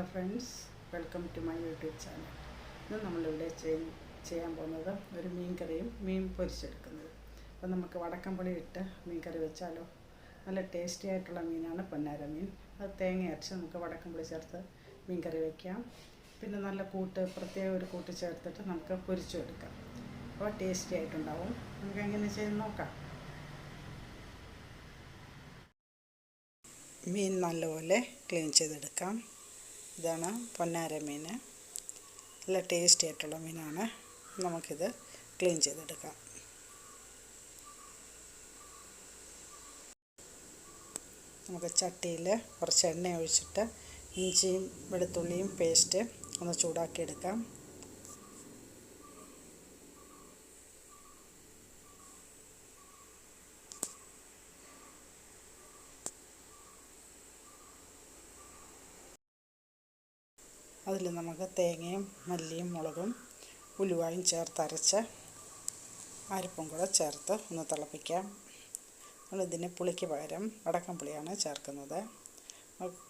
Hello friends welcome to my YouTube channel. ഇന്ന് നമ്മളിവിടെ ചെയ്യ- ചെയ്യാൻ പോകുന്നത് ഒരു മീൻ കറിയും മീൻ പൊരിച്ചെടുക്കുന്നത്. അപ്പം നമുക്ക് വടക്കംപുളി ഇട്ട് മീൻ കറി വെച്ചാലോ? നല്ല ടേസ്റ്റി ആയിട്ടുള്ള മീനാണ് പൊന്നാര മീൻ. അത് തേങ്ങ അരച്ച് നമുക്ക് വടക്കംപുളി ചേർത്ത് മീൻ കറി വയ്ക്കാം പിന്നെ നല്ല കൂട്ട് പ്രത്യേക ഒരു കൂട്ട് ചേർത്തിട്ട് നമുക്ക് പൊരിച്ചെടുക്കാം. അപ്പോൾ ടേസ്റ്റി ആയിട്ടുണ്ടാവും. നമുക്ക് എങ്ങനെ ചെയ്ത് നോക്കാം. മീൻ നല്ലപോലെ ക്ലീൻ ചെയ്തെടുക്കാം. ഇതാണ് പൊന്നാര മീൻ. നല്ല ടേസ്റ്റി ആയിട്ടുള്ള മീനാണ്. നമുക്കിത് ക്ലീൻ ചെയ്തെടുക്കാം. നമുക്ക് ചട്ടിയിൽ കുറച്ച് എണ്ണ ഒഴിച്ചിട്ട് ഇഞ്ചിയും വെളുത്തുള്ളിയും പേസ്റ്റ് ഒന്ന് ചൂടാക്കിയെടുക്കാം. അതിൽ നമുക്ക് തേങ്ങയും മല്ലിയും മുളകും ഉലുവായും ചേർത്ത് അരച്ച് അരപ്പും കൂടെ ചേർത്ത് ഒന്ന് തിളപ്പിക്കാം. നമ്മളിതിന് പുളിക്ക് പകരം വടക്കം പുളിയാണ് ചേർക്കുന്നത്.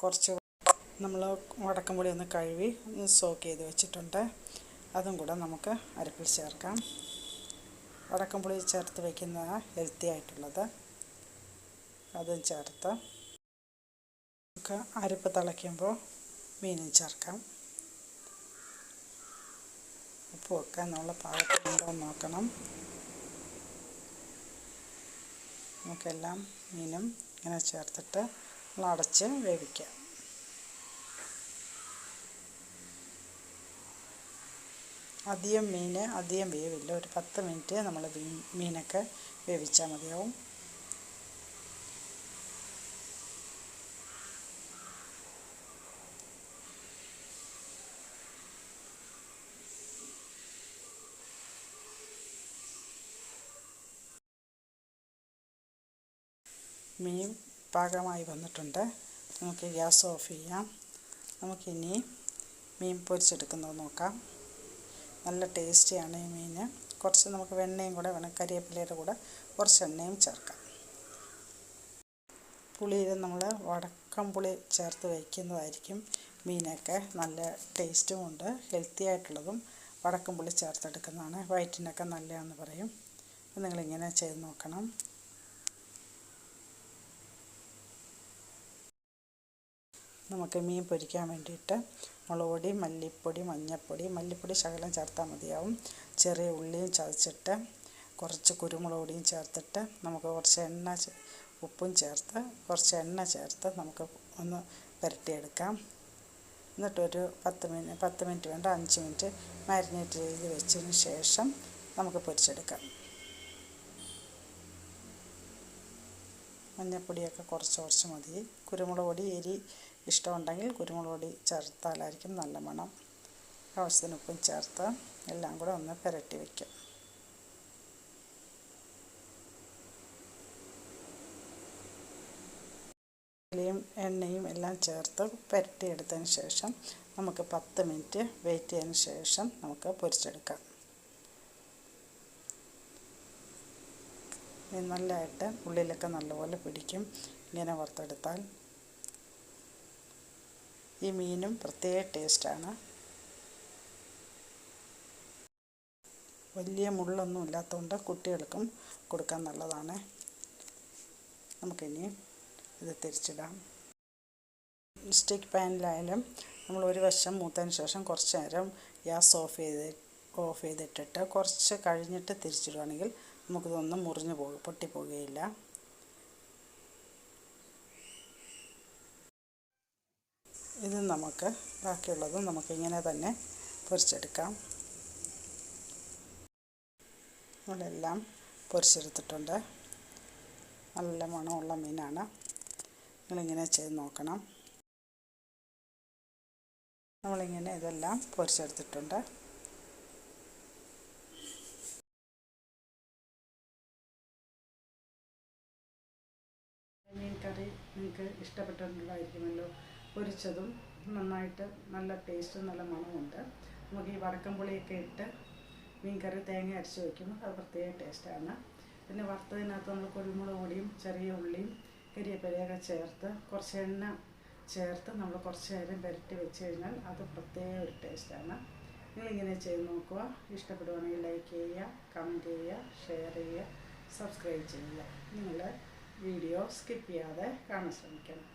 കുറച്ച് നമ്മൾ വടക്കം പുളി ഒന്ന് കഴുകി സോക്ക് ചെയ്ത് വെച്ചിട്ടുണ്ട്. അതും കൂടെ നമുക്ക് അരപ്പിൽ ചേർക്കാം. വടക്കം പുളി ചേർത്ത് വയ്ക്കുന്ന ഹെൽത്തി ആയിട്ടുള്ളത്. അതും ചേർത്ത് നമുക്ക് അരപ്പ് തിളയ്ക്കുമ്പോൾ മീനും ചേർക്കാം. ഉപ്പ് വെക്കാൻ നമ്മൾ പാകത്തിനുണ്ടോ നോക്കണം. നമുക്കെല്ലാം മീനും ഇങ്ങനെ ചേർത്തിട്ട് നമ്മൾ അടച്ച് വേവിക്കാം. അധികം മീൻ അധികം വേവില്ല. ഒരു പത്ത് മിനിറ്റ് നമ്മൾ മീനൊക്കെ വേവിച്ചാൽ മതിയാവും. മീൻ പാകമായി വന്നിട്ടുണ്ട്. നമുക്ക് ഗ്യാസ് ഓഫ് ചെയ്യാം. നമുക്കിനി മീൻ പൊരിച്ചെടുക്കുന്നത് നോക്കാം. നല്ല ടേസ്റ്റിയാണ് ഈ മീൻ. കുറച്ച് നമുക്ക് വെണ്ണയും കൂടെ വേണം കരിവേപ്പിലയുടെ കൂടെ കുറച്ച് എണ്ണയും ചേർക്കാം. പുളിയിൽ നമ്മൾ വടക്കം പുളി ചേർത്ത് വയ്ക്കുന്നതായിരിക്കും മീനൊക്കെ. നല്ല ടേസ്റ്റും ഉണ്ട് ഹെൽത്തി ആയിട്ടുള്ളതും വടക്കം പുളി ചേർത്തെടുക്കുന്നതാണ്. വയറ്റിനൊക്കെ നല്ലതാണെന്ന് പറയും. നിങ്ങളിങ്ങനെ ചെയ്ത് നോക്കണം. നമുക്ക് മീൻ പൊരിക്കാൻ വേണ്ടിയിട്ട് മുളക് പൊടി മല്ലിപ്പൊടി മഞ്ഞൾപ്പൊടി മല്ലിപ്പൊടി ശകലം ചേർത്താൽ മതിയാവും. ചെറിയ ഉള്ളിയും ചതച്ചിട്ട് കുറച്ച് കുരുമുളക് പൊടിയും ചേർത്തിട്ട് നമുക്ക് കുറച്ച് എണ്ണ ഉപ്പും ചേർത്ത് കുറച്ച് എണ്ണ ചേർത്ത് നമുക്ക് ഒന്ന് പുരട്ടിയെടുക്കാം. എന്നിട്ടൊരു പത്ത് മിനിറ്റ് പത്ത് മിനിറ്റ് വേണ്ട അഞ്ച് മിനിറ്റ് മാരിനേറ്റ് ചെയ്ത് വെച്ചതിന് ശേഷം നമുക്ക് പൊരിച്ചെടുക്കാം. മഞ്ഞൾപ്പൊടിയൊക്കെ കുറച്ച് കുറച്ച് മതി. കുരുമുളക് പൊടി എരി ഇഷ്ടമുണ്ടെങ്കിൽ കുരുമുളക് പൊടി ചേർത്താലായിരിക്കും നല്ല മണം. ആവശ്യത്തിന് ഉപ്പും ചേർത്ത് എല്ലാം കൂടെ ഒന്ന് പുരട്ടി വയ്ക്കും ഇലയും എണ്ണയും എല്ലാം ചേർത്ത് പുരട്ടിയെടുത്തതിന് ശേഷം നമുക്ക് പത്ത് മിനിറ്റ് വെയിറ്റ് ചെയ്തതിന് ശേഷം നമുക്ക് പൊരിച്ചെടുക്കാം. നല്ലതായിട്ട് ഉള്ളിലൊക്കെ നല്ലപോലെ പിടിക്കും. ഇങ്ങനെ വറുത്തെടുത്താൽ ഈ മീനും പ്രത്യേക ടേസ്റ്റാണ്. വലിയ മുള്ളൊന്നും ഇല്ലാത്തതുകൊണ്ട് കുട്ടികൾക്കും കൊടുക്കാൻ നല്ലതാണ്. നമുക്കിനി ഇത് തിരിച്ചിടാം. സ്റ്റിക്ക് പാനിലായാലും നമ്മൾ ഒരു വശം മൂത്തതിന് ശേഷം കുറച്ച് നേരം ഗ്യാസ് ഓഫ് ചെയ്ത് ഓഫ് ചെയ്തിട്ടിട്ട് കുറച്ച് കഴിഞ്ഞിട്ട് തിരിച്ചിടുകയാണെങ്കിൽ നമുക്കിതൊന്നും മുറിഞ്ഞു പോകും പൊട്ടിപ്പോകുകയില്ല ഇത് നമുക്ക് ബാക്കിയുള്ളതും നമുക്ക് നമുക്കിങ്ങനെ തന്നെ പൊരിച്ചെടുക്കാം. നമ്മളെല്ലാം പൊരിച്ചെടുത്തിട്ടുണ്ട്. നല്ല മണമുള്ള മീനാണ്. നിങ്ങളിങ്ങനെ ചെയ്ത് നോക്കണം. നമ്മളിങ്ങനെ ഇതെല്ലാം പൊരിച്ചെടുത്തിട്ടുണ്ട്. മീൻ കറി നിങ്ങൾക്ക് ഇഷ്ടപ്പെട്ടിട്ടുണ്ടായിരിക്കുമല്ലോ പൊരിച്ചതും നന്നായിട്ട് നല്ല ടേസ്റ്റും നല്ല മണമുണ്ട് നമുക്ക് ഈ വടക്കം പുളിയൊക്കെ ഇട്ട് മീൻകറി തേങ്ങ അരച്ച് വയ്ക്കുമ്പോൾ അത് പ്രത്യേക ടേസ്റ്റാണ് പിന്നെ വറുത്തതിനകത്ത് നമ്മൾ കുരുമുളക് പൊടിയും ചെറിയ ഉള്ളിയും കരിയപ്പരിയൊക്കെ ചേർത്ത് കുറച്ച് എണ്ണ ചേർത്ത് നമ്മൾ കുറച്ച് നേരം പുരട്ടി വെച്ച് കഴിഞ്ഞാൽ അത് പ്രത്യേക ഒരു ടേസ്റ്റാണ് നിങ്ങളിങ്ങനെ ചെയ്ത് നോക്കുക. ഇഷ്ടപ്പെടുവാണെങ്കിൽ ലൈക്ക് ചെയ്യുക കമന്റ് ചെയ്യുക ഷെയർ ചെയ്യുക സബ്സ്ക്രൈബ് ചെയ്യുക. നിങ്ങൾ വീഡിയോ സ്കിപ്പ് ചെയ്യാതെ കാണാൻ ശ്രമിക്കണം.